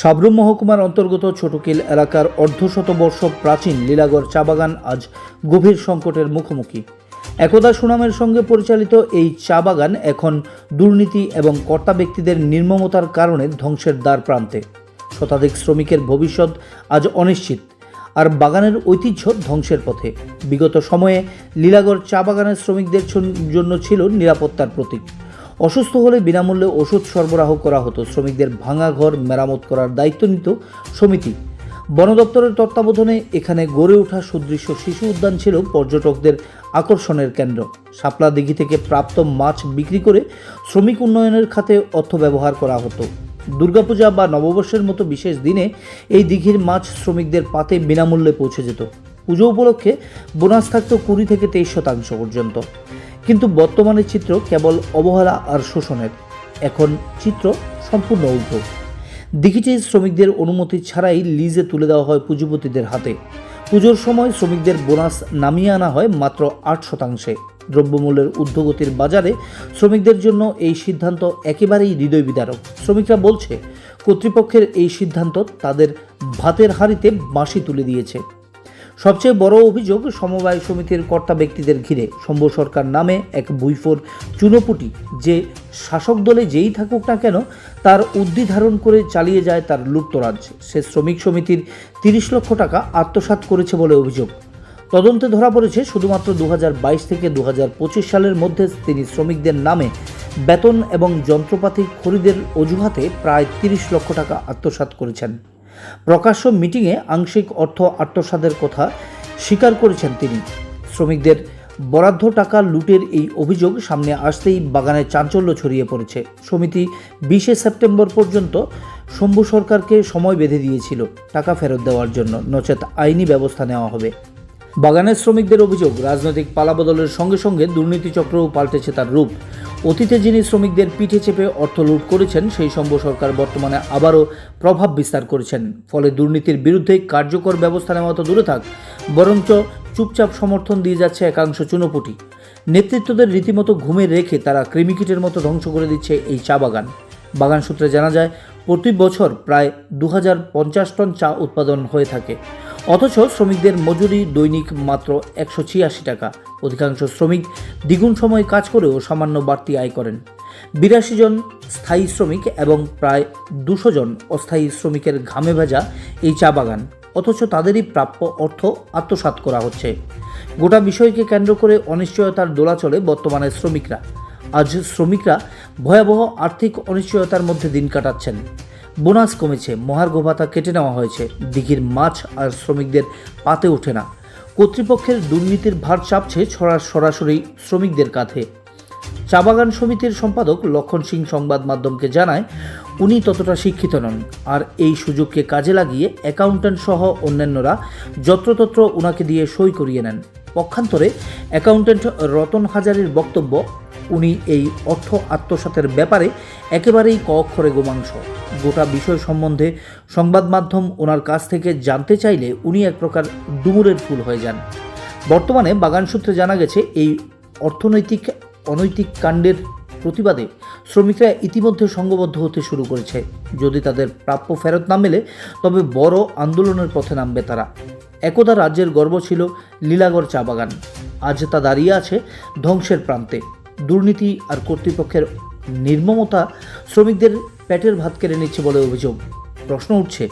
সাবরুম মহকুমার অন্তর্গত ছোটকিল এলাকার অর্ধশতবর্ষ প্রাচীন লীলাগড় চা বাগান আজ গভীর সংকটের মুখোমুখি। একদা সুনামের সঙ্গে পরিচালিত এই চা বাগান এখন দুর্নীতি এবং কর্তা ব্যক্তিদের নির্মমতার কারণে ধ্বংসের দ্বার প্রান্তে। শতাধিক শ্রমিকের ভবিষ্যৎ আজ অনিশ্চিত, আর বাগানের ঐতিহ্য ধ্বংসের পথে। বিগত সময়ে লীলাগড় চা বাগানের শ্রমিকদের জন্য ছিল নিরাপত্তার প্রতীক। অসুস্থ হলে বিনামূল্যে ওষুধ সরবরাহ করা হতো। শ্রমিকদের ভাঙা ঘর মেরামত করার দায়িত্ব নিত সমিতি। বন দপ্তরের তত্ত্বাবধানে এখানে গড়ে ওঠা সুদৃশ্য শিশু উদ্যান ছিল পর্যটকদের আকর্ষণের কেন্দ্র। শাপলা দিঘি থেকে প্রাপ্ত মাছ বিক্রি করে শ্রমিক উন্নয়নের খাতে অর্থ ব্যবহার করা হতো। দুর্গাপূজা বা নববর্ষের মতো বিশেষ দিনে এই দিঘির মাছ শ্রমিকদের পাতে বিনামূল্যে পৌঁছে যেত। পুজো উপলক্ষে বোনাস থাকত কুড়ি থেকে তেইশ শতাংশ পর্যন্ত। কিন্তু বর্তমানে চিত্র কেবল অবহেলা আর শোষণের। এখন চিত্র সম্পূর্ণ উল্টো। দিঘিটি শ্রমিকদের অনুমতি ছাড়াই লিজে তুলে দেওয়া হয় পুঁজিপতিদের হাতে। পুজোর সময় শ্রমিকদের বোনাস নামিয়ে আনা হয় মাত্র আট শতাংশে। দ্রব্যমূল্যের ঊর্ধ্বগতির বাজারে শ্রমিকদের জন্য এই সিদ্ধান্ত একেবারেই হৃদয় বিদারক শ্রমিকরা বলছে, কর্তৃপক্ষের এই সিদ্ধান্ত তাদের ভাতের হাড়িতে বাঁশি তুলে দিয়েছে। সবচেয়ে বড় অভিযোগ সমবায় সমিতির কর্তা ব্যক্তিদের ঘিরে। শম্ভ সরকার নামে এক বুইফোর চুনোপুটি যে শাসক দলে যেই থাকুক না কেন, তার উদ্ধি ধারণ করে চালিয়ে যায় তার লুপ্তরাজ সে শ্রমিক সমিতির তিরিশ লক্ষ টাকা আত্মসাৎ করেছে বলে অভিযোগ। তদন্তে ধরা পড়েছে, শুধুমাত্র দু হাজার বাইশ থেকে দু হাজার পঁচিশ সালের মধ্যে তিনি শ্রমিকদের নামে বেতন এবং যন্ত্রপাতি খরিদের অজুহাতে প্রায় তিরিশ লক্ষ টাকা আত্মসাৎ করেছেন। প্রকাশ্য মিটিংয়ে আংশিক অর্থ আত্মসাদের কথা স্বীকার করেছেন তিনি। শ্রমিকদের বরাদ্দ টাকা লুটের এই অভিযোগ সামনে আসতেই বাগানে চাঞ্চল্য ছড়িয়ে পড়েছে। সমিতি বিশে সেপ্টেম্বর পর্যন্ত শম্ভু সরকারকে সময় বেঁধে দিয়েছিল। টাকা ফেরত দেওয়ার জন্য নচেত আইনি ব্যবস্থা নেওয়া হবে। বাগানের শ্রমিকদের অভিযোগ, রাজনৈতিক পালাবদলের সঙ্গে সঙ্গে দুর্নীতি চক্রও পাল্টেছে তার রূপ। অতীতে যিনি শ্রমিকদের পিঠে চেপে অর্থ লুট করেছেন, সেই শম্ভ সরকার বর্তমানে আবারও প্রভাব বিস্তার করেছেন। ফলে দুর্নীতির বিরুদ্ধে কার্যকর ব্যবস্থা নেওয়া তো দূরে থাক, বরঞ্চ চুপচাপ সমর্থন দিয়ে যাচ্ছে একাংশ চুনোপুটি। নেতৃত্বদের রীতিমতো ঘুমে রেখে তারা ক্রিমিকিটের মতো ধ্বংস করে দিচ্ছে এই চা বাগান। বাগান সূত্রে জানা যায়, প্রতি বছর প্রায় দু হাজার পঞ্চাশ টন চা উৎপাদন হয়ে থাকে। অথচ শ্রমিকদের মজুরি দৈনিক মাত্র একশো ছিয়াশি টাকা। অধিকাংশ শ্রমিক দ্বিগুণ সময় কাজ করেও সামান্য বাড়তি আয় করেন। বিরাশি জন স্থায়ী শ্রমিক এবং প্রায় দুশো জন অস্থায়ী শ্রমিকের ঘামে ভেজা এই চা বাগান। অথচ তাদেরই প্রাপ্য অর্থ আত্মসাৎ করা হচ্ছে। গোটা বিষয়কে কেন্দ্র করে অনিশ্চয়তার দোলাচলে বর্তমানে শ্রমিকরা। আজ শ্রমিকরা ভয়াবহ আর্থিক অনিশ্চয়তার মধ্যে দিন কাটাচ্ছেন। বোনাস কমেছে মহার্ঘ ভাতা কেটে নেওয়া হয়েছে, দিঘির মাছ আর শ্রমিকদের পাতে ওঠে না। কর্তৃপক্ষের দুর্নীতির ভার চাপছে সরাসরি শ্রমিকদের কাঁধে। চা বাগান সমিতির সম্পাদক লক্ষণ সিং সংবাদ মাধ্যমকে জানায়, উনি ততটা শিক্ষিত নন আর এই সুযোগকে কাজে লাগিয়ে অ্যাকাউন্ট্যান্ট সহ অন্যান্যরা যত্রতত্র ওনাকে দিয়ে সই করিয়ে নেন। পক্ষান্তরে অ্যাকাউন্ট্যান্ট রতন হাজারের বক্তব্য উনি এই অর্থ আত্মসাতের ব্যাপারে একেবারেই ক অক্ষরে গোমাংস। গোটা বিষয় সম্বন্ধে সংবাদ মাধ্যম ওনার কাছ থেকে জানতে চাইলে উনি এক প্রকার ডুমুরের ফুল হয়ে যান। বর্তমানে বাগান সূত্রে জানা গেছে, এই অর্থনৈতিক, অনৈতিক কাণ্ডের প্রতিবাদে শ্রমিকরা ইতিমধ্যে সংঘবদ্ধ হতে শুরু করেছে। যদি তাদের প্রাপ্য ফেরত না মেলে, তবে বড় আন্দোলনের পথে নামবে তারা। একদা রাজ্যের গর্ব ছিল লীলাগড় চা বাগান। আজ তা দাঁড়িয়ে আছে ধ্বংসের প্রান্তে। দুর্নীতি আর কর্তৃপক্ষের নির্মমতা শ্রমিকদের পেটের ভাত কেড়ে নিচ্ছে বলে অভিযোগ। প্রশ্ন উঠছে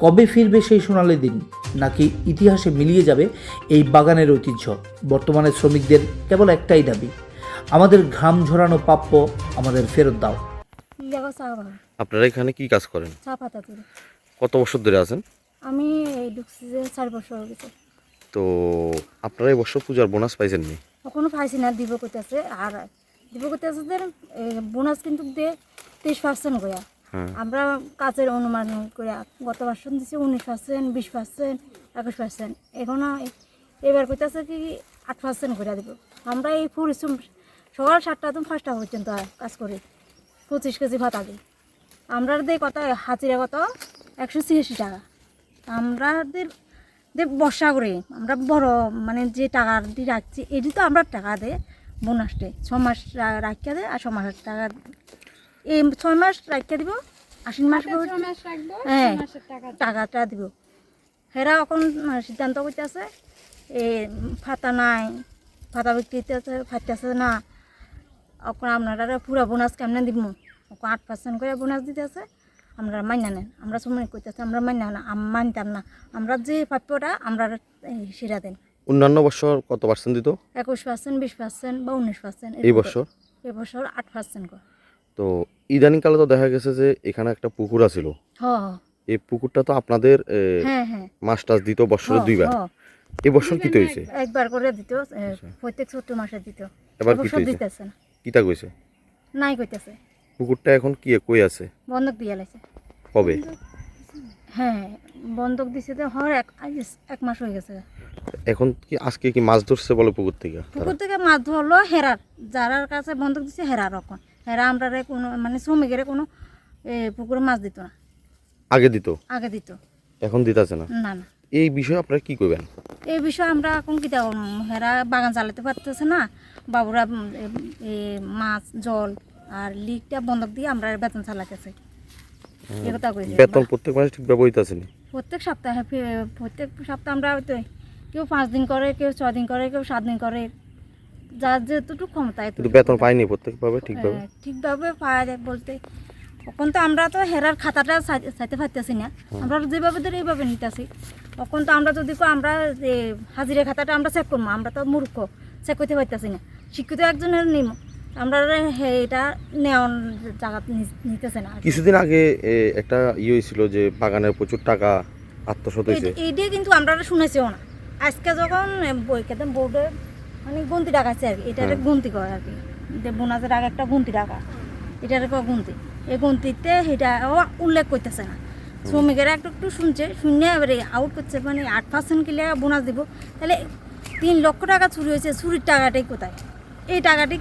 কবে ফিরবে সেই সোনালি দিন? নাকি ইতিহাসে মিলিয়ে যাবে এই বাগানের ঐতিহ্য? বর্তমানে শ্রমিকদের কেবল একটাই দাবি আমাদের ঘাম ঝরানো প্রাপ্য আমাদের ফেরত দাও। আপনারা এখানে কি কাজ করেন? চা পাতা তুলে। কত বছর ধরে আছেন? আমি এই ঢুকছি যে চার বছর হয়ে গেছে। তো আপনারা এই বছর পূজার বোনাস পাইছেন নি কখনো পাইছি না দিব করতেছে আর দিব করতেছে বোনাস কিন্তু দে তেইশ পার্সেন্ট করে হ্যাঁ। আমরা কাজের অনুমান করে গত বছর দিচ্ছি উনিশ পার্সেন্ট বিশ পার্সেন্ট একুশ পার্সেন্ট এখনও এবার করতেছে কি আট পার্সেন্ট করে দিব। আমরা এই পরিশ্রম সকাল সাতটা তো পাঁচটা পর্যন্ত কাজ করি। পঁচিশ কেজি ভাত আগে। আমরা দেয় কত হাজিরা কত? একশো ছিয়াশি টাকা। আমাদের দে বর্ষা করে। আমরা বড় মানে যে টাকা দিয়ে রাখছি এটি তো আমরা টাকা দেয় বোনাস দেয় ছ মাস রাখিয়া দেয় আর ছ মাস টাকা এই ছয় মাস রাখিয়া দিব আশ্বিন মাস হ্যাঁ টাকাটা দিব। হেরা এখন সিদ্ধান্ত করতেছে এ ফাতা নাই ফাতা বিক্রি ফাটতেছে না এখন আপনারা পুরা বোনাস কেমনে দিব? ওকে আট পার্সেন্ট করে বোনাস দিতেছে। আমরা মান্য নেন আমরা সময় করতেছে আমরা মান্য না আম- মানতাম না। আমরা যে প্রাপ্যটা আমরা সেরা দেন। অন্যান্য বছর কত পার্সেন্ট দিত? একুশ পার্সেন্ট বিশ পার্সেন্ট বা উনিশ পার্সেন্ট এই বছর? এবছর আট পার্সেন্ট করে। তো ইদানিংকালে তো দেখা গেছে যে এখানে একটা পুকুর আছিল। এই পুকুরটা তো আপনাদের হ্যাঁ হ্যাঁ। মাছ টাছ দিত বছরে দুইবার। হ। এই বছর কি হয়েছে একবার করে দিত প্রত্যেক চৈত্র মাসে দিত। এবার কি এবছর দিতেছে কিতা কইছে? নাই কইতেছে। পুকুরটা এখন কি কই আছে? বন্ধক দিয়ে লাইছে কবে? হ্যাঁ বন্ধক দিছে তো হর এক এক মাস হয়ে গেছে। এখন কি আজকে কি মাছ ধরছে বলে পুকুর থেকে? পুকুর থেকে মাছ ধরলো হেরার। যারার কাছে বন্ধক দিছে হেরার এখন। হেরা আমরা কোনো মানে শ্রমিকের কোনো এ, পুকুরে মাছ দিত না। আগে দিত? আগে দিত। এখন দিতাছে না? না না। এই বিষয়ে আপনারা কি করবেন এই বিষয়ে আমরা এখন কি দেখো হেরা বাগান চালাতে পারতেছে না। বাবুরা মাছ জল আর লিকটা বন্ধক দিয়ে আমরা বেতন চালাতেছে বেতন প্রত্যেক মাসে ঠিকভাবে হইতাছে না প্রত্যেক সপ্তাহে প্রত্যেক সপ্তাহে আমরা তো কেউ পাঁচ দিন করে কেউ ছয় দিন করে কেউ সাত দিন করে। যার যেতটুকু ক্ষমতা কিন্তু বেতন পাইনি প্রত্যেকভাবে ঠিকভাবে? ঠিকভাবে পাওয়া যায় বলতে। তখন তো আমরা তো হেরার খাতাটা চাই- চাইতে পারতেছি না। আমরা যেভাবে ধরে এইভাবে নিতেছি। তখন তো আমরা যদি কো আমরা যে হাজিরা খাতাটা আমরা চেক করব আমরা তো মূর্খ চেক করতে পারতেছি না। শিক্ষিত একজনের নিম আমরা এটা নেওয়ার জায়গা নিতেছে না কিছুদিন আগে একটা ইয়ে হয়েছিল যে বাগানের প্রচুর টাকা আত্মসাৎ হয়েছে। এই- এইটাই কিন্তু আমরা শুনেছিও না। আজকে যখন বই খেতাম বোর্ডে মানে গুনতি ডাকাচ্ছে আর কি। এটারে গুনতি করে আর কি। যে বোনাসের আগে একটা গুনতি ডাকা। এটারে গুনতি? এই গুনতিতে সেটা উল্লেখ করতেছে না। শ্রমিকেরা একটু একটু শুনছে শুনে এবারে আউট করছে মানে আট পার্সেন্ট কিলে বোনাস দিব। তাহলে তিন লক্ষ টাকা চুরি হয়েছে চুরির টাকাটাই কোথায়? এই টাকাটি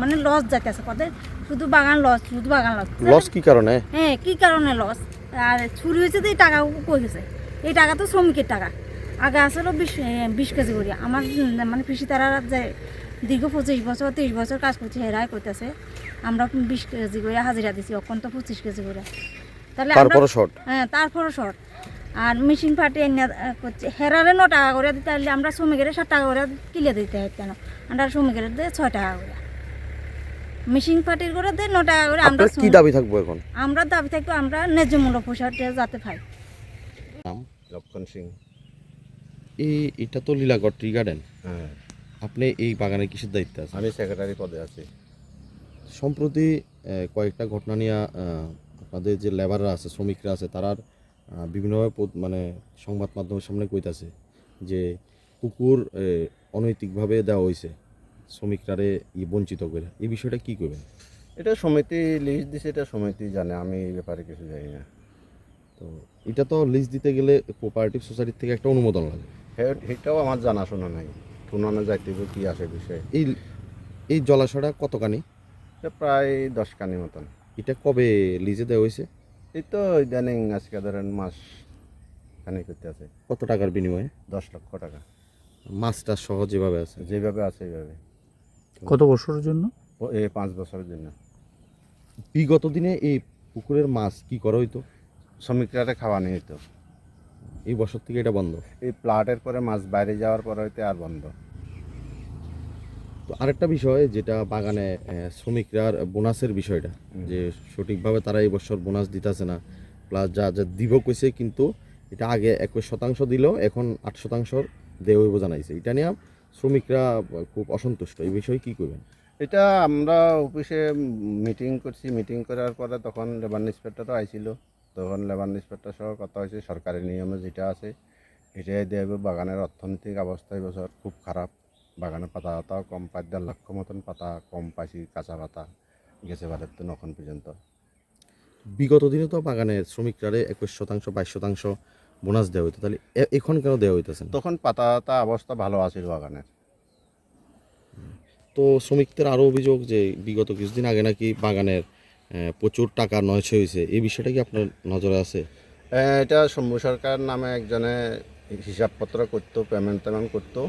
মানে লস যাইতেছে কত শুধু বাগান লস শুধু বাগান লস লস কি কারণে? হ্যাঁ কি কারণে লস আর চুরি হয়েছে তো এই টাকা কই হয়েছে এই টাকা তো শ্রমিকের টাকা। আগে আসলে বিশ বিশ কেজি করি আমার মানে কৃষি তারা যে দীর্ঘ পঁচিশ বছর তিরিশ বছর কাজ করছে হেরাই করতেছে। আমরা বিশ কেজি করে হাজিরা দিছি অখন তো পঁচিশ কেজি করে তাহলে আমরা তারপরে শর্ট হ্যাঁ তারপরও শর্ট আর মেশিন ফাটে এনে করছে। হেরারে ন টাকা করে দিতে হলে আমরা শ্রমিকের সাত টাকা করে কিলে দিতে হয় কেন? আমরা শ্রমিকের দিয়ে ছয় টাকা করে। মেশিন ফাটির করে দিয়ে ন টাকা করে আমরা কি দাবি থাকব এখন? আমরা দাবি থাকতো আমরা ন্যায্য মূল্য পোষাতে যাতে পাই। নাম? লক্ষণ সিং। এই এটা তো লীলাগড় টি গার্ডেন। হ্যাঁ। আপনি এই বাগানের কিসের দায়িত্বে আছেন? আমি সেক্রেটারি পদে আছি। সম্প্রতি আহ, কয়েকটা ঘটনা নিয়ে আহ, আপনাদের যে লেবাররা আছে শ্রমিকরা আছে তারার আহ, বিভিন্নভাবে মানে সংবাদ মাধ্যমের সামনে কইতাছে যে কুকুর অনৈতিকভাবে দেওয়া হয়েছে শ্রমিকরারে ই বঞ্চিত করে। এই বিষয়টা কি করবেন এটা সমিতি লিস্ট দিছে এটা সমিতি জানে আমি এই ব্যাপারে কিছু জানি না। তো এটা তো লিস্ট দিতে গেলে কোঅপারেটিভ সোসাইটির থেকে একটা অনুমোদন লাগে। সে- সেটাও আমার জানাশোনা নাই শুনানো যাইতে কি আসে বিষয়ে। এই এই জলাশয়টা কতখানি? এটা প্রায় দশ কানি মতন। এটা কবে লিজে দেওয়া হয়েছে এই তো ইদানিং আজকে ধরেন মাস খানি করতে আছে। কত টাকার বিনিময়ে? দশ লক্ষ টাকা। মাছটা সহ যেভাবে আছে। যেভাবে আছে এইভাবে। কত বছরের জন্য? ও এই পাঁচ বছরের জন্য। বিগত দিনে এই পুকুরের মাছ কি করা হইতো? শ্রমিকরা খাওয়া নিয়ে তো এই বছর থেকে এটা বন্ধ। এই প্লাটের পরে মাছ বাইরে যাওয়ার পরে হইতে আর বন্ধ। তো আরেকটা বিষয় যেটা বাগানে শ্রমিকরা বোনাসের বিষয়টা যে সঠিকভাবে তারা এই বছর বোনাস দিতেছে না। প্লাস যা যা দিব কইছে কিন্তু এটা আগে একুশ শতাংশ দিল এখন আট শতাংশ দেওয়া হইব জানাইছে। এটা নিয়ে শ্রমিকরা খুব অসন্তুষ্ট। এই বিষয়ে কি করবেন এটা আমরা অফিসে মিটিং করছি। মিটিং করার পরে তখন লেবার ইন্সপেক্টরও আইছিল। তখন লেবার ইন্সপেক্টর সহ কথা হয়েছে। সরকারি নিয়মে যেটা আছে এটাই দেবে বাগানের অর্থনৈতিক অবস্থা এবছর খুব খারাপ। বাগানের পাতা পাতাও কম পাঁচ দেড় লক্ষ মতন পাতা কম পাইছি কাঁচা পাতা গেছে বারের তো এখন পর্যন্ত। বিগত দিনে তো বাগানের শ্রমিকরা একুশ শতাংশ বাইশ শতাংশ বোনাস দেওয়া হইতো। তাহলে এখন কেন দেওয়া হইতেছে? তখন পাতা পাতা অবস্থা ভালো আছিল বাগানের। তো শ্রমিকদের আরও অভিযোগ যে বিগত কিছুদিন আগে নাকি বাগানের প্রচুর টাকা নয়ছে হয়েছে এই বিষয়টা কি আপনার নজরে আছে? এটা শম্ভু সরকার নামে একজনে হিসাবপত্র করতো পেমেন্ট টেমেন্ট করতো।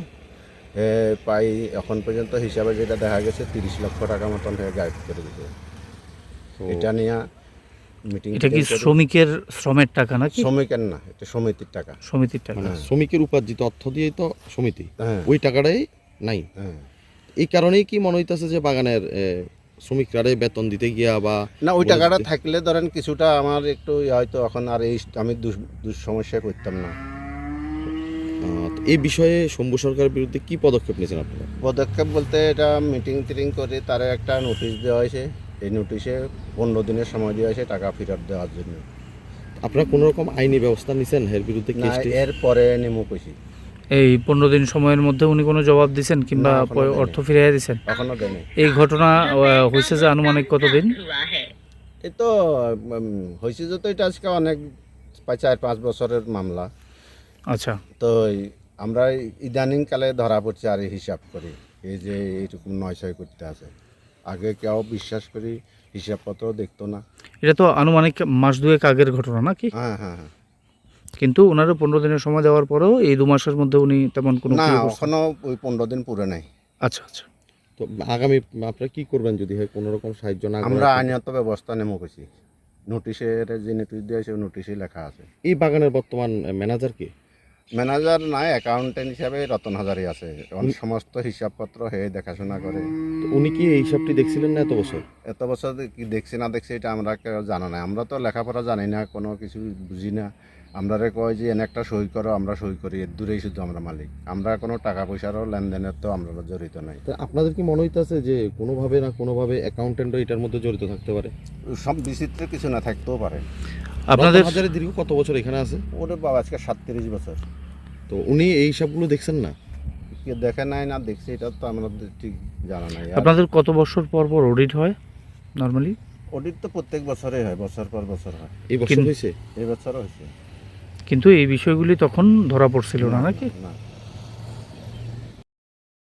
প্রায় এখন পর্যন্ত হিসাবে যেটা দেখা গেছে তিরিশ লক্ষ টাকা মতন হয়ে গাইড করে দিতে এটা নিয়ে মিটিং এটা কি শ্রমিকের শ্রমের টাকা নাকি? শ্রমিকের না এটা সমিতির টাকা। সমিতির টাকা। মানে শ্রমিকের উপার্জিত অর্থ দিয়েই তো সমিতি। হ্যাঁ। ওই টাকাটাই নাই। হ্যাঁ। এই কারণেই কি মনে হইতাছে যে বাগানের শ্রমিকরা বেতন দিতে গিয়া বা না ওই টাকাটা থাকলে ধরেন কিছুটা আমার একটু হয়তো এখন আর এই আমি দুস- দুঃসমস্যায় করতাম না। এই বিষয়ে শম্ভু সরকারের বিরুদ্ধে কি পদক্ষেপ নিয়েছেন আপনারা? পদক্ষেপ বলতে এটা মিটিং টিটিং করে তারা একটা নোটিশ দেওয়া হয়েছে। এই নোটিশে পনেরো দিনের সময় দেওয়া হয়েছে টাকা ফেরত দেওয়ার জন্য। আপনারা কোনো রকম আইনি ব্যবস্থা নিছেন এর বিরুদ্ধে না এর পরে নেমু কইছি। এই পনেরো দিন সময়ের মধ্যে উনি কোনো জবাব দিছেন কিংবা। অর্থ ফিরিয়ে দিছেন? এখনও দেয়নি। এই ঘটনা হয়েছে যে আনুমানিক কতদিন? এই তো হয়েছে যে তো এটা আজকে অনেক চার পাঁচ বছরের মামলা। আচ্ছা। তো আমরা ইদানিং কালে ধরা পড়ছে আর এই হিসাব করি এই যে এইরকম নয় ছয় করতে আছে। আগে কেউ বিশ্বাস করি হিসাবপত্র দেখতো না। এটা তো আনুমানিক মাস দুয়েক আগের ঘটনা নাকি? হ্যাঁ হ্যাঁ হ্যাঁ। কিন্তু ওনারও পনেরো দিনের সময় দেওয়ার পরেও এই দু মাসের মধ্যে উনি তেমন কোনো না এখনও ওই পনেরো দিন পুরো নাই। আচ্ছা আচ্ছা। তো আগামী আপনারা কি করবেন যদি হয় কোনো রকম সাহায্য না আমরা আইনত ব্যবস্থা নেমো করছি নোটিশের যে নোটিশ দিয়েছে নোটিশে লেখা আছে। এই বাগানের বর্তমান ম্যানেজার কি? ম্যানেজার নাই অ্যাকাউন্টেন্ট হিসাবে রতন হাজারি আছে। এখন সমস্ত হিসাবপত্র হয়ে দেখাশোনা করে। তো উনি কি এই হিসাবটি দেখছিলেন না এত বছর? এত বছর কি দেখছি না দেখছি এটা আমরা কেউ জানা নাই আমরা তো লেখাপড়া জানি না কোনো কিছু বুঝি না। আমরা কয় যে এনে একটা সই করো আমরা সই করি। এর দূরেই শুধু আমরা মালিক। আমরা কোনো টাকা পয়সারও লেনদেনের তো আমরা জড়িত নাই। তা আপনাদের কি মনে হইতাছে যে কোনোভাবে না কোনোভাবে অ্যাকাউন্টেন্টও এটার মধ্যে জড়িত থাকতে পারে? সব বিচিত্র কিছু না থাকতেও পারে। আপনাদের হাজারে দীর্ঘ কত বছর এখানে আছে? ওরে বাবা আজকে সাতত্রিশ বছর। তো উনি এই সবগুলো দেখছেন না? কে দেখে নাই না দেখছে এটা তো আমরা ঠিক জানা নাই আর আপনাদের কত বছর পর পর অডিট হয় নর্মালি অডিট তো প্রত্যেক বছরে হয় বছর পর বছর হয়। এই বছর হয়েছে? এই বছর হয়েছে। কিন্তু এই বিষয়গুলি তখন ধরা পড়ছিল না নাকি? না।